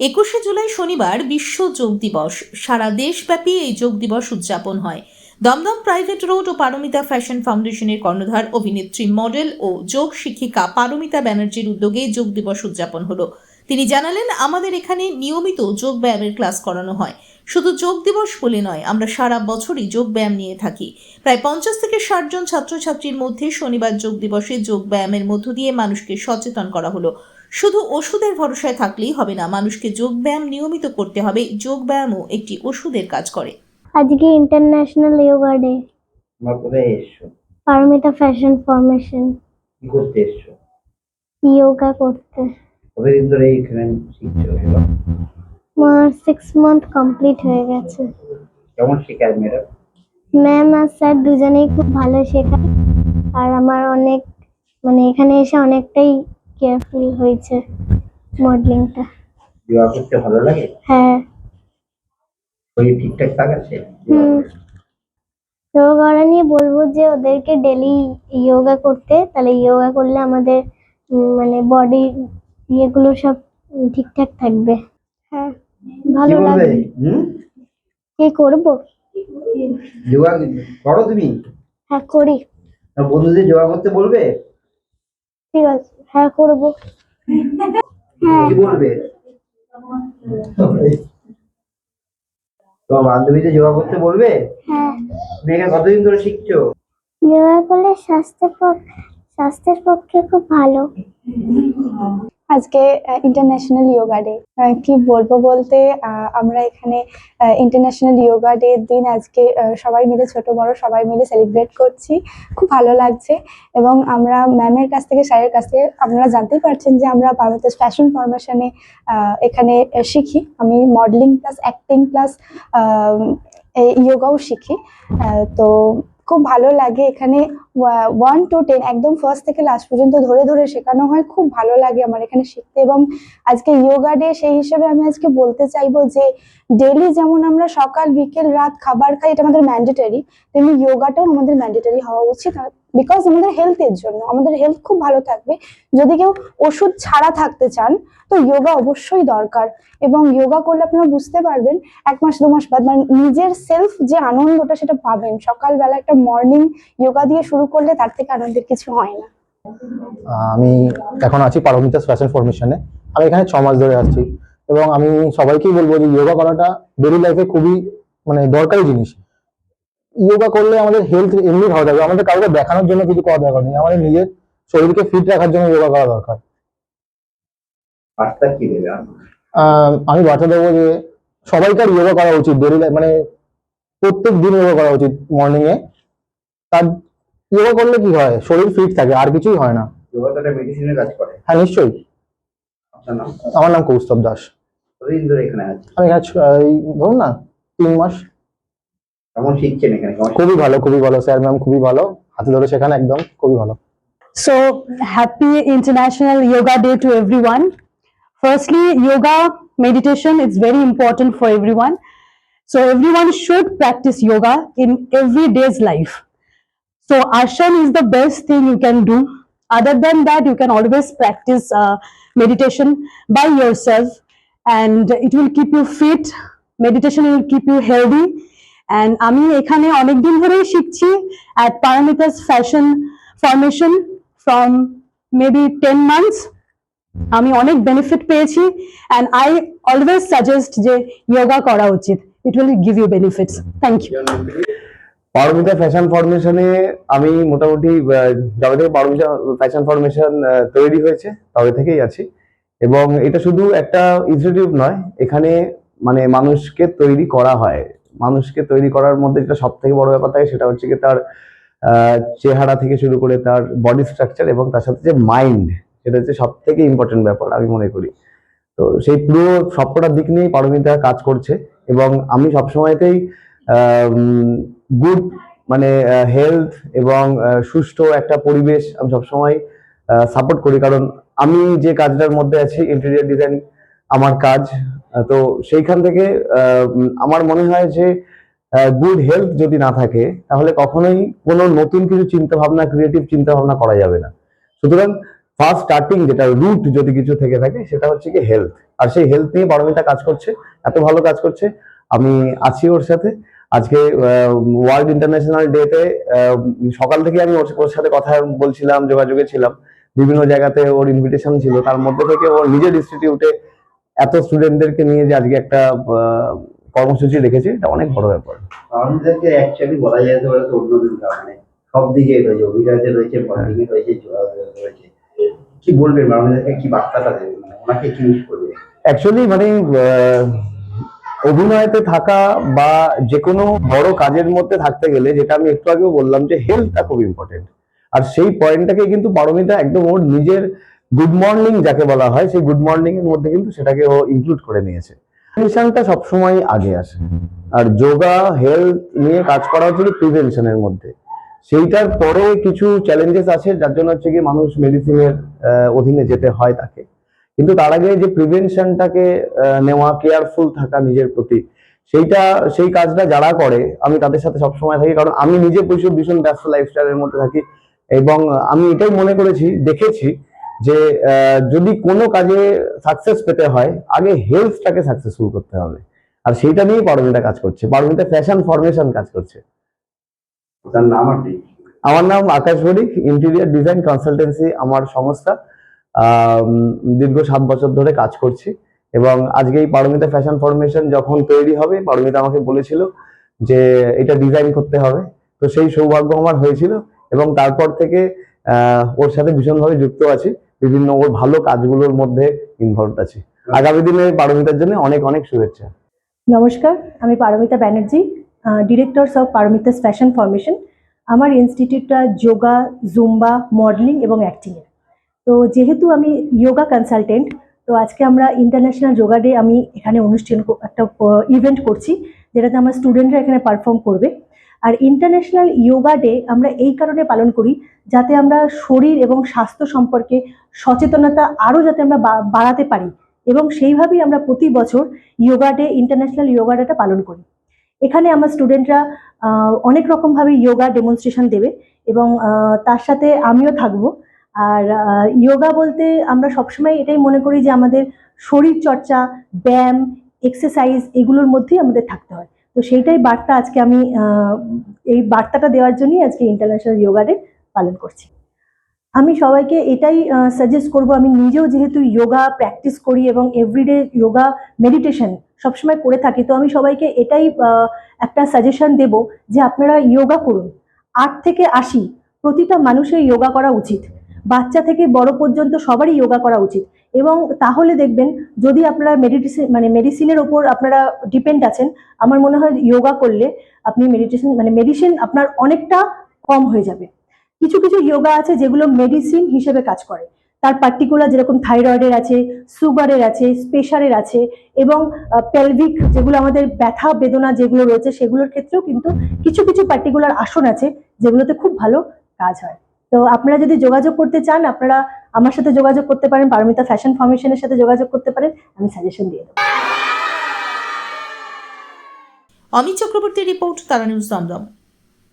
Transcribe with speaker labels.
Speaker 1: একুশে জুলাই শনিবার বিশ্ব যোগ দিবস। সারা দেশব্যাপী এই যোগ দিবস উদযাপন হয়। দমদম প্রাইভেট রোড ও পারমিতা ফ্যাশন ফাউন্ডেশনের কর্ণধার, অভিনেত্রী, মডেল ও যোগ শিক্ষিকা পারমিতা ব্যানার্জির উদ্যোগে যোগ দিবস উদযাপন হলো। তিনি জানালেন, আমাদের এখানে নিয়মিত যোগ ব্যায়ামের ক্লাস করানো হয়। শুধু যোগ দিবস বলে নয়, আমরা সারা বছরই যোগ ব্যায়াম নিয়ে থাকি। প্রায় পঞ্চাশ থেকে ষাট জন ছাত্রছাত্রীর মধ্যে শনিবার যোগ দিবসে যোগ ব্যায়ামের মধ্য দিয়ে মানুষকে সচেতন করা হলো। শুধু ওষুধের ভরসায় থাকলেই হবে না মানুষকে যোগব্যায়াম নিয়মিত করতে হবে। যোগ ব্যায়ামও একটি ওষুধের কাজ করে।
Speaker 2: আজকে ইন্টারন্যাশনাল যোগা ডে
Speaker 3: তোমরা কোথায় এসছো?
Speaker 2: পারমিতা ফ্যাশন ফরমেশন
Speaker 3: কি করতে এসছো?
Speaker 2: যোগা করতে।
Speaker 3: কতদিন ধরে এখানে শিখছো এগুলো
Speaker 2: আমার সিক্স মান্থ কমপ্লিট হয়ে গেছে।
Speaker 3: কেমন শেখায় ম্যাডাম
Speaker 2: ম্যাম আর স্যার দুজনেই খুব ভালো শেখায়। আর আমার অনেক মানে এখানে এসে অনেকটাই কেয়ারফুল হয়েছে মডেলিংটা
Speaker 3: যোগা করতে ভালো লাগে?
Speaker 2: হ্যাঁ।
Speaker 3: শরীর ঠিকঠাক থাকাচ্ছে?
Speaker 2: হুম। যোগা নিয়ে বলব যে ওদেরকে ডেলি যোগা করতে তাহলে যোগা করলে আমাদের মানে বডি ইয়েগুলো সব ঠিকঠাক থাকবে। হ্যাঁ ভালো লাগবে। কি করব?
Speaker 3: যোগা করো তুমি?
Speaker 2: হ্যাঁ করি।
Speaker 3: বন্ধুদের যোগা করতে বলবে?
Speaker 2: ঠিক আছে হ্যাঁ করব। হ্যাঁ।
Speaker 3: কি বলবে? তোমার বান্ধবীদের যোগা করতে বলবে?
Speaker 2: হ্যাঁ।
Speaker 3: কতদিন ধরে শিখছো?
Speaker 2: যোগা করলে স্বাস্থ্যের পক্ষে স্বাস্থ্যের পক্ষে খুব ভালো।
Speaker 4: আজকে ইন্টারন্যাশনাল ইয়োগা ডে কি বলব বলতে আমরা এখানে ইন্টারন্যাশনাল ইয়োগা ডে দিন আজকে সবাই মিলে, ছোট, বড় সবাই মিলে সেলিব্রেট করছি। খুব ভালো লাগছে এবং আমরা ম্যামের কাছ থেকে স্যারের কাছ থেকে আপনারা জানতেই পারছেন যে আমরা পারমিতাস ফ্যাশন ফরমেশনে এখানে শিখি। আমি মডেলিং প্লাস অ্যাক্টিং প্লাস ইয়োগাও শিখি। তো খুব ভালো লাগে এখানে ওয়ান টু টেন একদম ফার্স্ট থেকে লাস্ট পর্যন্ত ধরে ধরে শেখানো হয়, খুব ভালো লাগে আমার এখানে শিখতে এবং আজকে ইয়োগা ডে সেই হিসেবে আমি আজকে বলতে চাইব যে ডেলি যেমন আমরা সকাল, বিকেল, রাত খাবার খাই, এটা আমাদের ম্যান্ডেটারি তেমনি ইয়োগাটাও আমাদের ম্যান্ডেটারি হওয়া উচিত। বিকজ আমাদের হেলথের জন্য, আমাদের হেলথ খুব ভালো থাকবে। যদি কেউ ওষুধ ছাড়া থাকতে চান, তো যোগা অবশ্যই দরকার। এবং যোগা করলে আপনারা বুঝতে পারবেন, এক মাস, দু মাস বাদ মানে নিজের সেলফ যে আনন্দটা সেটা পাবেন। সকালবেলা একটা মর্নিং যোগা দিয়ে শুরু করলে তার থেকে আনন্দের কিছু হয় না।
Speaker 5: আমি এখন আছি পারমিতাস ফ্যাশন ফরমেশনে আমি এখানে ছ মাস ধরে আসছি। এবং আমি সবাইকেই বলব যে যোগা করাটা ডেলি লাইফে খুবই মানে দরকারি জিনিস। যোগা করলে আমাদের হেলথ এমনি ভালো থাকবে। আমাদের কাউকে দেখানোর জন্য কিছু করা দরকার নেই। আমাদের নিজের শরীরকে ফিট রাখার জন্য যোগা করা দরকার। আমি বার্তা দেবো যে সবাইকার যোগা করা উচিত ডেলি মানে প্রত্যেক দিন যোগা করা উচিত মর্নিং এ। তার যোগা করলে কি হয়? শরীর ফিট থাকে আর কিছুই হয় না। হ্যাঁ নিশ্চয়ই। আমার নাম কৌস্তব দাস। আমি এখানে এই ধরুন না তিন মাস।
Speaker 3: কেমন শিখছেন এখানে কেমন
Speaker 5: খুবই ভালো খুবই ভালো স্যার ম্যাম খুবই ভালো হাতে ধরে শেখান একদম খুবই ভালো
Speaker 6: So, happy International Yoga Day to everyone. Firstly, yoga meditation is very important for everyone. So, everyone should practice yoga in every day's life. So, ashan is the best thing you can do. Other than that, you can always practice uh, meditation by yourself, and it will keep you fit. Meditation will keep you healthy. And আমি এখানে অনেক দিন ধরেই শিখছি at Paramitas Fashion Formation from maybe 10 months. আমি অনেক benefit পেয়েছি and I always suggest যে যোগা করা উচিত। It will give you benefits thank you
Speaker 7: Paramita fashion ফরমেশনে আমি মোটামুটি যবে থেকে পারমিতা ফ্যাশন ফরমেশন তৈরি হয়েছে তবে থেকেই আছি। এবং এটা শুধু একটা ইনস্টিটিউট নয়, এখানে মানে মানুষকে তৈরি করা হয়। মানুষকে তৈরি করার মধ্যে যেটা সব থেকে বড় ব্যাপার থাকে সেটা হচ্ছে কি তার চেহারা থেকে শুরু করে তার বডি স্ট্রাকচার এবং তার সাথে যে মাইন্ড সেটা হচ্ছে সব থেকে ইম্পর্টেন্ট ব্যাপার আমি মনে করি। তো সেই পুরো সবকটা দিক নিয়েই পারমিতা কাজ করছে এবং আমি সবসময়তেই গুড মানে হেলথ এবং সুষ্ঠু একটা পরিবেশ আমি সবসময় সাপোর্ট করি। কারণ আমি যে কাজটার মধ্যে আছি ইন্টেরিয়ার ডিজাইন আমার কাজ। তো সেইখান থেকে আমার মনে হয় যে গুড হেলথ যদি না থাকে, তাহলে কখনোই কোনো নতুন কিছু চিন্তা ভাবনা ক্রিয়েটিভ চিন্তা ভাবনা করা যাবে না। সুতরাং ফার্স্ট স্টার্টিং যেটা রুট যদি কিছু থেকে থাকে, সেটা হচ্ছে কি হেলথ আর সেই হেলথ নিয়ে পারমিতা কাজ করছে, এত ভালো কাজ করছে। আমি আছি ওর সাথে। আজকে ওয়ার্ল্ড ইন্টারন্যাশনাল ডেতে সকাল থেকে আমি ওর সাথে কথা বলছিলাম, যোগাযোগে ছিলাম। বিভিন্ন জায়গাতে ওর ইনভিটেশন ছিল। তার মধ্যে থেকে ওর নিজের ইনস্টিটিউটে এত স্টুডেন্টদেরকে নিয়ে যে আজকে একটা কর্মসূচি রেখেছে এটা অনেক বড় ব্যাপার।
Speaker 3: আমাদেরকে অ্যাকচুয়ালি বলা যেতে পারে তো অন্যদিন মানে সব দিকে রয়েছে অভিনয়তে রয়েছে রয়েছে রয়েছে। কি বলবেন আমাদেরকে কি বার্তাটা দেবেন? মানে ওনাকে কি মিস করবে
Speaker 7: অ্যাকচুয়ালি মানে অভিনয়তে থাকা বা যে কোনো বড় কাজের মধ্যে থাকতে গেলে যেটা আমি একটু আগেও বললাম যে হেলথটা খুব ইম্পর্টেন্ট আর সেই পয়েন্টটাকে কিন্তু পারমিতা একদম ওর নিজের গুড মর্নিং যাকে বলা হয়, সেই গুড মর্নিং এর মধ্যে কিন্তু সেটাকে ও ইনক্লুড করে নিয়েছে। প্রিভেনশনটা সবসময় আগে আসে। আর যোগা হেলথ নিয়ে কাজ করা হচ্ছে প্রিভেনশনের মধ্যে। সেইটার পরে কিছু চ্যালেঞ্জেস আছে, যার জন্য হচ্ছে কি মানুষ মেডিসিনের অধীনে যেতে হয় তাকে। কিন্তু তার আগে যে প্রিভেনশনটাকে নেওয়া কেয়ারফুল থাকা নিজের প্রতি, সেইটা, সেই কাজটা যারা করে, আমি তাদের সাথে সবসময় থাকি, কারণ আমি নিজে প্রচুর ভীষণ ব্যস্ত লাইফস্টাইলের মধ্যে থাকি এবং আমি এটাই মনে করেছি, দেখেছি যে যদি কোনো কাজে সাকসেস পেতে হয় আগে হেলথটাকে সাকসেসফুল করতে হবে। আর সেইটা নিয়েই পারমিতা কাজ করছে। পারমিতা ফ্যাশন ফরমেশন কাজ করছে।
Speaker 3: তার নাম আর
Speaker 7: আমার নাম Akash Banik interior design consultancy আমার সংস্থা। দীর্ঘ সাত বছর ধরে কাজ করছি। এবং আজকে এই পারমিতা ফ্যাশন ফরমেশন যখন তৈরি হবে পারমিতা আমাকে বলেছিল যে এটা ডিজাইন করতে হবে। তো সেই সৌভাগ্য আমার হয়েছিল এবং তারপর থেকে আহ, ওর সাথে ভীষণভাবে যুক্ত আছি। বিভিন্ন ওর ভালো কাজগুলোর মধ্যে ইনভলভ আছে। আগামী দিনে পারমিতার জন্য অনেক অনেক শুভেচ্ছা।
Speaker 6: নমস্কার আমি Paramita Banerjee directors of Paramita's fashion formation আমার ইনস্টিটিউটটা যোগা জুম্বা মডেলিং এবং অ্যাক্টিংয়ের তো যেহেতু আমি যোগা কনসালটেন্ট তো আজকে আমরা ইন্টারন্যাশনাল যোগা ডে আমি এখানে অনুষ্ঠান একটা ইভেন্ট করছি যেটাতে আমার স্টুডেন্টরা এখানে পারফর্ম করবে। আর ইন্টারন্যাশনাল যোগা ডে আমরা এই কারণে পালন করি যাতে আমরা শরীর এবং স্বাস্থ্য সম্পর্কে সচেতনতা আরও যাতে আমরা বাড়াতে পারি এবং সেইভাবেই আমরা প্রতি বছর যোগা ডে ইন্টারন্যাশনাল যোগা ডেটা পালন করি। এখানে আমার স্টুডেন্টরা অনেক রকমভাবে যোগা ডেমনস্ট্রেশন দেবে এবং তার সাথে আমিও থাকব। আর যোগা বলতে আমরা সবসময় এটাই মনে করি যে আমাদের শরীর চর্চা ব্যায়াম এক্সারসাইজ এগুলোর মধ্যেই আমাদের থাকতে হয়। তো সেইটাই বার্তা আজকে আমি এই বার্তাটা দেওয়ার জন্যই আজকে ইন্টারন্যাশনাল যোগা ডে পালন করছি। আমি সবাইকে এটাই সাজেস্ট করব, আমি নিজেও যেহেতু যোগা প্র্যাকটিস করি এবং এভরিডে যোগা মেডিটেশন সবসময় করে থাকি, তো আমি সবাইকে এটাই একটা সাজেশন দেব যে আপনারা যোগা করুন। আট থেকে আশি, প্রতিটা মানুষের যোগা করা উচিত। বাচ্চা থেকে বড় পর্যন্ত সবারই যোগা করা উচিত। এবং তাহলে দেখবেন যদি আপনারা মেডিটেশন মানে মেডিসিনের ওপর আপনারা ডিপেন্ড আছেন, আমার মনে হয় যোগা করলে আপনি মেডিটেশন মানে মেডিসিন আপনার অনেকটা কম হয়ে যাবে। কিছু কিছু যোগা আছে যেগুলো মেডিসিন হিসেবে কাজ করে। তার পার্টিকুলার যেরকম থাইরয়েডের আছে সুগারের আছে প্রেশারের আছে এবং পেলভিক যেগুলো আমাদের ব্যথা, বেদনা যেগুলো রয়েছে সেগুলোর ক্ষেত্রেও কিন্তু কিছু কিছু পার্টিকুলার আসন আছে যেগুলোতে খুব ভালো কাজ হয়। তো আপনারা যদি যোগাযোগ করতে চান, আপনারা আমার সাথে যোগাযোগ করতে পারেন, পারমিতা ফ্যাশন ফাউন্ডেশনের সাথে যোগাযোগ করতে পারেন, আমি সাজেশন দিয়ে দেবো।
Speaker 1: অমিত চক্রবর্তীর রিপোর্ট, তারা নিউজ দমদম।